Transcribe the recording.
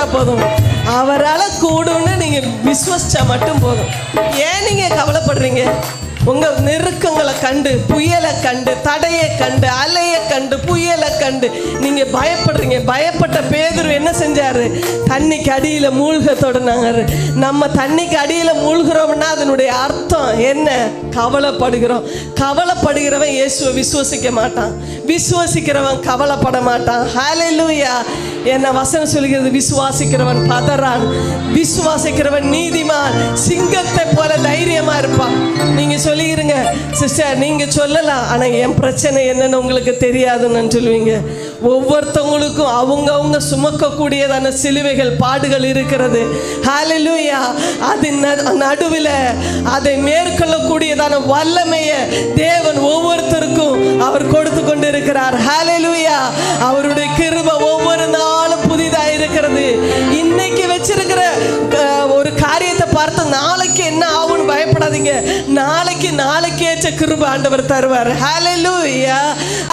ஒரே போதும். அவரால் கூடும்னு நீங்க விஸ்வசிச்சா மட்டும் போதும். ஏன் நீங்க கவலைப்படுறீங்க? உங்க நெருக்கங்களை கண்டு புயலை கண்டு தடையை கண்டு அலையை கண்டு புயலை கண்டு. நீங்க பயப்படுறீங்க. பயப்பட்ட பேதுரு என்ன செஞ்சாரு? தண்ணிக்கு அடியில மூழ்க தொடங்கினாரு நம்ம தண்ணிக்கு அடியில மூழ்கிறோம்னா அதனுடைய அர்த்தம் என்ன? கவலைப்படுகிறோம். கவலைப்படுகிறவன் இயேசுவை விசுவசிக்க மாட்டான். விசுவசிக்கிறவன் கவலைப்பட மாட்டான். ஹாலே லூயா என்ன வசனம் சொல்கிறது? விசுவாசிக்கிறவன் பதறான். விசுவாசிக்கிறவன் நீதிமான். சிங்கத்தை போல தைரியமா இருப்பான். நீங்க சொல்லிருங்க சிஸ்டர் நீங்க சொல்லலாம். ஆனா என் பிரச்சனை என்னன்னு உங்களுக்கு தெரியாது. கிடையாதுன்னு சொல்லுவீங்க. ஒவ்வொருத்தவங்களுக்கும் அவங்கவுங்க சுமக்கக்கூடியதான சிலுவைகள் பாடுகள் இருக்கிறது. ஹாலலூயா அது நடுவில் அதை மேற்கொள்ளக்கூடியதான வல்லமையை தேவன் ஒவ்வொருத்தருக்கும் அவர் கொடுத்து கொண்டு இருக்கிறார் ஹalleluya அவருடைய கிருப ஒவ்வொரு நாளும் புதிதாக இருக்கிறது. இன்னைக்கு வச்சிருக்கிற ஒரு காரியத்தை பார்த்து நாளைக்கு என்ன ஆகும்னு பயப்படாதீங்க. நாளைக்கு நாளைக்கு ஏற்ற கிருபை ஆண்டவர் தருவார். ஹாலலூயா